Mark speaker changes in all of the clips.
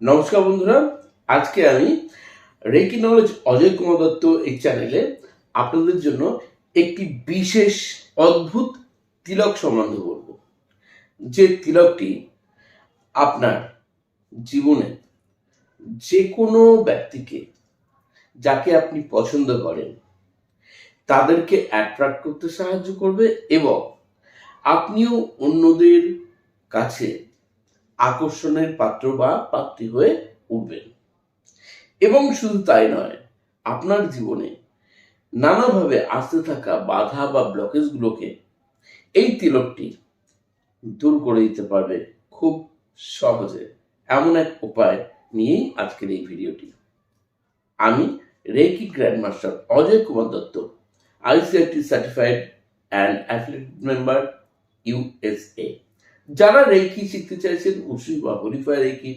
Speaker 1: নমস্কার বন্ধুরা, আজকে আমি রেকি নলেজ অজয় কুমার দত্ত এই চ্যানেলে আপনাদের জন্য একটি বিশেষ অদ্ভুত তিলক সম্বন্ধে বলব। যে তিলকটি আপনার জীবনে যে কোনো ব্যক্তিকে যাকে আপনি পছন্দ করেন, তাদেরকে অ্যাট্রাক্ট করতে সাহায্য করবে এবং আপনিও অন্যদের কাছে আকর্ষণের পাত্র বা পাত্রী হয়ে উঠবেন। এবং শুধু তাই নয়, আপনার জীবনে নানাভাবে আসতে থাকা বাধা বা ব্লকেজগুলোকে এই তিলকটি দূর করে দিতে পারবে খুব সহজে। এমন এক উপায় নিয়েই আজকের এই ভিডিওটি। আমি Reiki grand master Ajay Kumar Dutta ICIT certified and affiliate member USA যারা রেকি শিখতে চাইছেন, অবশ্যই বা Holyfire Reiki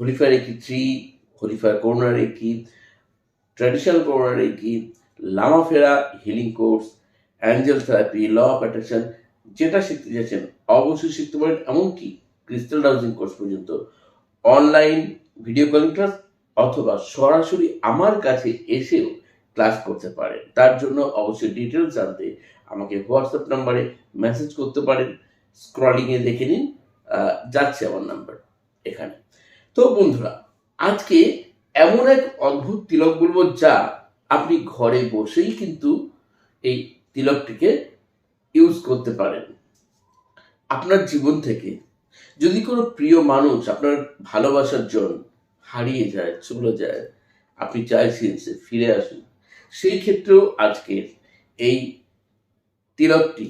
Speaker 1: Holyfire Reiki three Holyfire Karuna Reiki traditional Karuna Reiki Lama Fera healing course angel therapy law of attraction যেটা শিখতে চাইছেন, অবশ্যই শিখতে পারেন, এমনকি ক্রিস্টাল ডাউজিং কোর্স পর্যন্ত। অনলাইন ভিডিও কলিং ক্লাস অথবা সরাসরি আমার কাছে এসেও ক্লাস করতে পারেন তার জন্য অবশ্যই ডিটেলস জানতে আমাকে হোয়াটসঅ্যাপ নাম্বারে মেসেজ করতে পারেন। স্ক্রলিংয়ে দেখে নিন। যাচ্ছে আমার নাম্বার এখানে। তো বন্ধুরা, আজকে এমন এক অদ্ভুত তিলক বলব যা আপনি ঘরে বসেই কিন্তু এই তিলকটিকে ইউজ করতে পারেন। আপনার জীবন থেকে যদি কোনো প্রিয় মানুষ আপনার ভালোবাসার জন হারিয়ে যায়, চলে যায়, আপনি চাইছেন সে ফিরে আসুন সেই ক্ষেত্রেও আজকে এই তিলকটি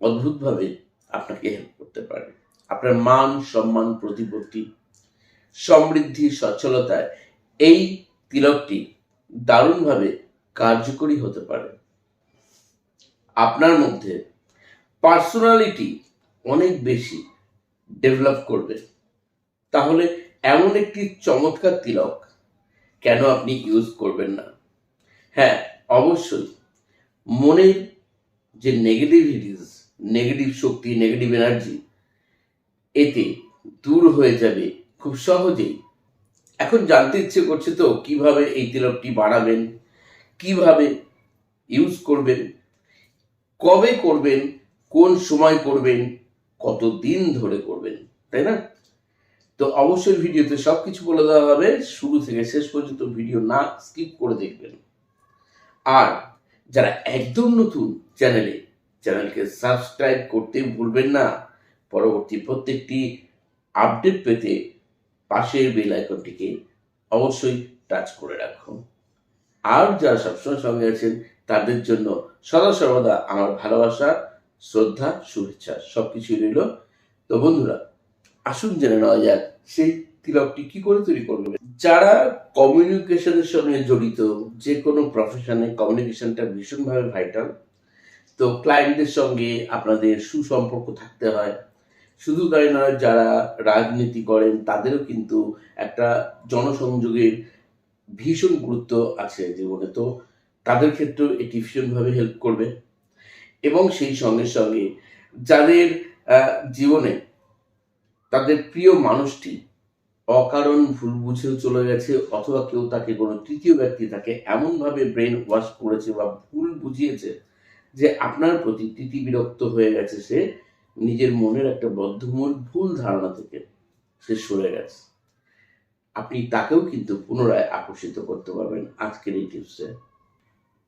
Speaker 1: অদ্ভুতভাবে আপনাকে হেল্প করতে পারে। আপনার মান, সম্মান, প্রতিপত্তি, সমৃদ্ধি সচ্ছলতায় এই তিলকটি দারুণভাবে কার্যকরী হতে পারে। আপনার মধ্যে পার্সোনালিটি অনেক বেশি ডেভেলপ করবে। তাহলে এমন একটি চমৎকার তিলক কেন আপনি ইউজ করবেন না? হ্যাঁ অবশ্যই। মনের যে নেগেটিভিটিস নেগেটিভ শক্তি নেগেটিভ এনার্জি এতে দূর হয়ে যাবে খুব সহজেই। এখন জানতে ইচ্ছে করছে তো কীভাবে এই তিলকটি বানাবেন, কীভাবে ইউজ করবেন, কবে করবেন, কোন সময় করবেন কত দিন ধরে করবেন, তাই না? তো অবশ্যই ভিডিওতে সব কিছু বলে দেওয়া হবে। শুরু থেকে শেষ পর্যন্ত ভিডিও না স্কিপ করে দেখবেন। আর যারা একদম নতুন চ্যানেলে, চ্যানেলকে সাবস্ক্রাইব করতে ভুলবেন না। পরবর্তী প্রত্যেকটি আপডেট পেতে পাশের বেল আইকনটিকে অবশ্যই টাচ করে রাখুন। আর যারা সবসময় সঙ্গে আছেন, তাদের জন্য সদা সর্বদা আমার ভালোবাসা, শ্রদ্ধা, শুভেচ্ছা সব কিছুই রইল। তো বন্ধুরা, আসুন জেনে নেওয়া যাক সেই তিলকটি কি করে তৈরি করবে যারা কমিউনিকেশনের সঙ্গে জড়িত, যে কোনো প্রফেশনে কমিউনিকেশনটা ভীষণভাবে ভাইটাল তো ক্লায়েন্টদের সঙ্গে আপনাদের সুসম্পর্ক থাকতে হয়। শুধু তাই নয়, যারা রাজনীতি করেন, তাদেরও কিন্তু একটা জনসংযোগের ভীষণ গুরুত্ব আছে জীবনে। তো তাদের ক্ষেত্রেও এটি ভীষণভাবে হেল্প করবে। এবং সেই সঙ্গে সঙ্গে যাদের জীবনে তাদের প্রিয় মানুষটি অকারণ ভুল বুঝেও চলে গেছে, অথবা কেউ তাকে কোনো তৃতীয় ব্যক্তি তাকে এমনভাবে ব্রেন ওয়াশ করেছে বা ভুল বুঝিয়েছে যে আপনার প্রতি তৃতি বিরক্ত হয়ে গেছে, সে নিজের মনের একটা বদ্ধমূল ভুল ধারণা থেকে সে সরে গেছে। আপনি তাকেও কিন্তু পুনরায় আকর্ষিত করতে পারবেন আজকের এই টিপসে।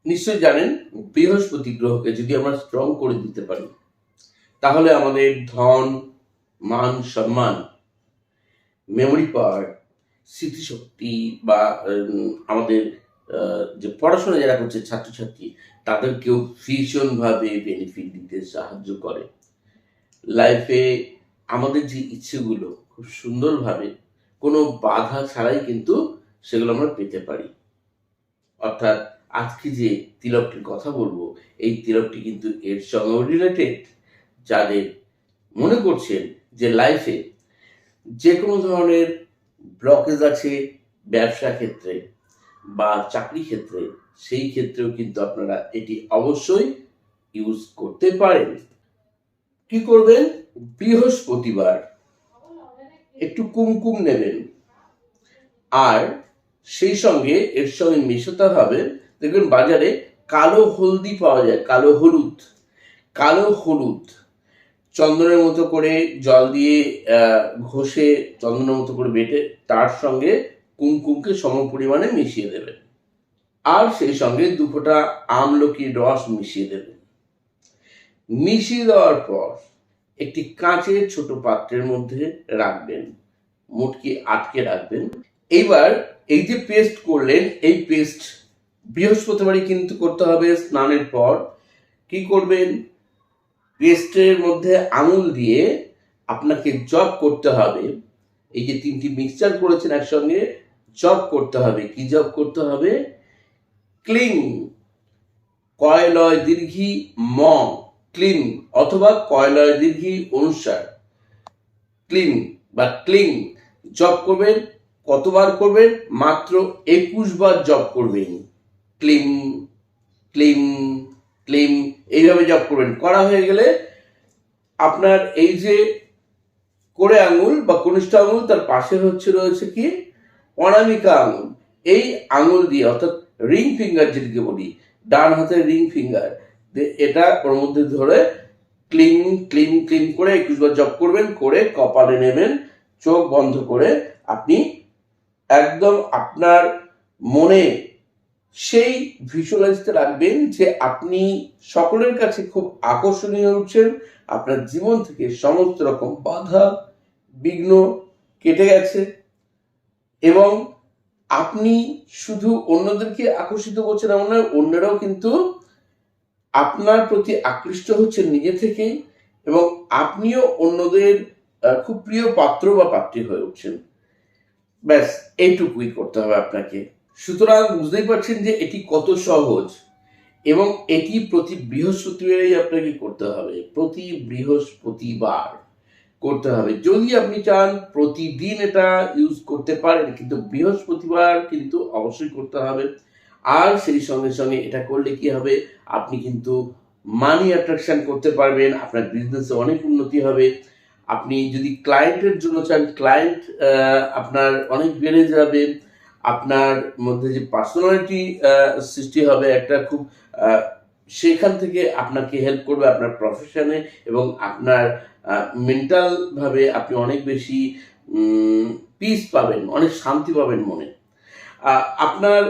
Speaker 1: নিশ্চয় জানেন, বৃহস্পতি গ্রহকে যদি আমরা স্ট্রং করে দিতে পারি, তাহলে আমাদের ধন, মান, সম্মান মেমোরি পাওয়ার স্মৃতিশক্তি বা আমাদের যে পড়াশোনা যারা করছে ছাত্রছাত্রী, তাদেরকেও ভীষণভাবে বেনিফিট দিতে সাহায্য করে। লাইফে আমাদের যে ইচ্ছেগুলো খুব সুন্দরভাবে, কোনো বাধা ছাড়াই কিন্তু সেগুলো আমরা পেতে পারি। অর্থাৎ আজকে যে তিলকটির কথা বলব, এই তিলকটি কিন্তু এর সঙ্গেও রিলেটেড যাদের মনে করছেন যে লাইফে যে কোনো ধরনের ব্লকেজ আছে ব্যবসা ক্ষেত্রে বা চাকরি ক্ষেত্রে, সেই ক্ষেত্রেও কিন্তু আপনারা এটি অবশ্যই ইউজ করতে পারেন। কি করবেন? বৃহস্পতিবার একটু কুমকুম নেবেন। আর সেই সঙ্গে এর সঙ্গে মেশাতে হবে। দেখবেন বাজারে কালো হলদি পাওয়া যায়, কালো হলুদ। কালো হলুদ চন্দনের মতো করে জল দিয়ে ঘষে চন্দনের মতো করে বেটে তার সঙ্গে কুমকুমকে সম পরিমাণে মিশিয়ে দেবেন আর সেই সঙ্গে দু ফোঁটা আমলকির রস মিশিয়ে দেবেন মিশিয়ে দেওয়ার পর একটি কাঁচের ছোট পাত্রের মধ্যে রাখবেন, মুটকি আটকে রাখবেন। এইবার এই যে পেস্ট করলেন, এই পেস্ট বৃহস্পতিবারই কিন্তু করতে হবে। স্নানের পর কি করবেন? পেস্টের মধ্যে আঙুল দিয়ে আপনাকে জব করতে হবে। এই যে তিনটি মিক্সচার করেছেন একসঙ্গে, জব করতে হবে। কি জব করতে হবে? ক্লিং কয়লয় দীর্ঘি ম ক্লিন অথবা কয়লয় দীর্ঘি অনুসার। ক্লিন বা ক্লিং জব করবেন, কতবার করবেন? মাত্র একুশ বার জব করবেন। ক্লিম ক্লিম ক্লিম এইভাবে জব করবেন। করা হয়ে গেলে আপনার এই যে করে আঙুল বা কনিষ্ঠ আঙুল, তার পাশে হচ্ছে রয়েছে কি? অনামিকা আঙুল। এই আঙুল দিয়ে, অর্থাৎ রিং ফিঙ্গার যেটিকে বলি, ডান হাতের রিং ফিঙ্গার এটা ওর মধ্যে ধরে ক্লিন ক্লিন ক্লিন করে একুশ বার জব করবেন, করে কপালে নেবেন, চোখ বন্ধ করে আপনি একদম আপনার মনে সেই ভিজুয়ালাইজটা রাখবেন যে আপনি সকলের কাছে খুব আকর্ষণীয় উঠছেন আপনার জীবন থেকে সমস্ত রকম বাধা, বিঘ্ন কেটে গেছে এবং আপনি শুধু অন্যদেরকে আকর্ষিত করছেন এমন নয়, অন্যরাও কিন্তু আপনার প্রতি আকৃষ্ট হচ্ছেন নিজে থেকেই এবং আপনিও অন্যদের খুব প্রিয় পাত্র বা পাত্রী হয়ে উঠছেন। ব্যাস, এইটুকুই করতে হবে আপনাকে। সুতরাং বুঝতেই পারছেন যে এটি কত সহজ এবং এটি প্রতি বৃহস্পতিবারই আপনাকে করতে হবে, প্রতি বৃহস্পতিবার করতে হবে। যদি আপনি চান প্রতিদিন এটা ইউজ করতে পারেন, কিন্তু বৃহস্পতিবার কিন্তু অবশ্যই করতে হবে। আর সেই সঙ্গে সঙ্গে এটা করলে কি হবে? আপনি কিন্তু মানি অ্যাট্রাকশন করতে পারবেন, আপনার বিজনেসে অনেক উন্নতি হবে। আপনি যদি ক্লায়েন্টের জন্য চান ক্লায়েন্ট আপনার অনেক বেড়ে যাবে। আপনার মধ্যে যে পার্সোনালিটি সৃষ্টি হবে একটা খুব সেখান থেকে আপনাকে হেল্প করবে আপনার প্রফেশনে এবং আপনার মেন্টাল ভাবে আপনি অনেক বেশি পিস পাবেন, অনেক শান্তি পাবেন মনে। আপনার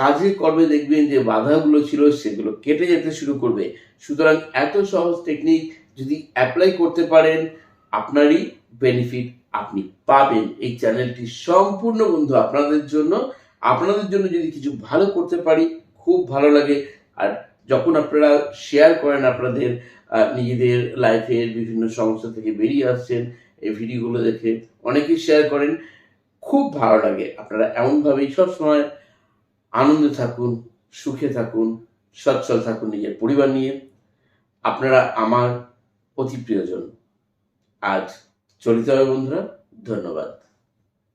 Speaker 1: কাজে কর্মে দেখবেন যে বাধাগুলো ছিল সেগুলো কেটে যেতে শুরু করবে। সুতরাং এত সহজ টেকনিক যদি অ্যাপ্লাই করতে পারেন, আপনারই বেনিফিট আপনি পাবেন। এই চ্যানেলটি সম্পূর্ণ বন্ধু আপনাদের জন্য। আপনাদের জন্য যদি কিছু ভালো করতে পারি, খুব ভালো লাগে। আর যখন আপনারা শেয়ার করেন আপনাদের নিজেদের লাইফের বিভিন্ন সমস্যা থেকে বেরিয়ে আসছেন, এই ভিডিওগুলো দেখে অনেকেই শেয়ার করেন, খুব ভালো লাগে। আপনারা এমনভাবেই সবসময় আনন্দে থাকুন, সুখে থাকুন, সচ্ছল থাকুন নিজের পরিবার নিয়ে। আপনারা আমার অতি প্রিয়জন। আজ চলিত হবে বন্ধুরা ধন্যবাদ।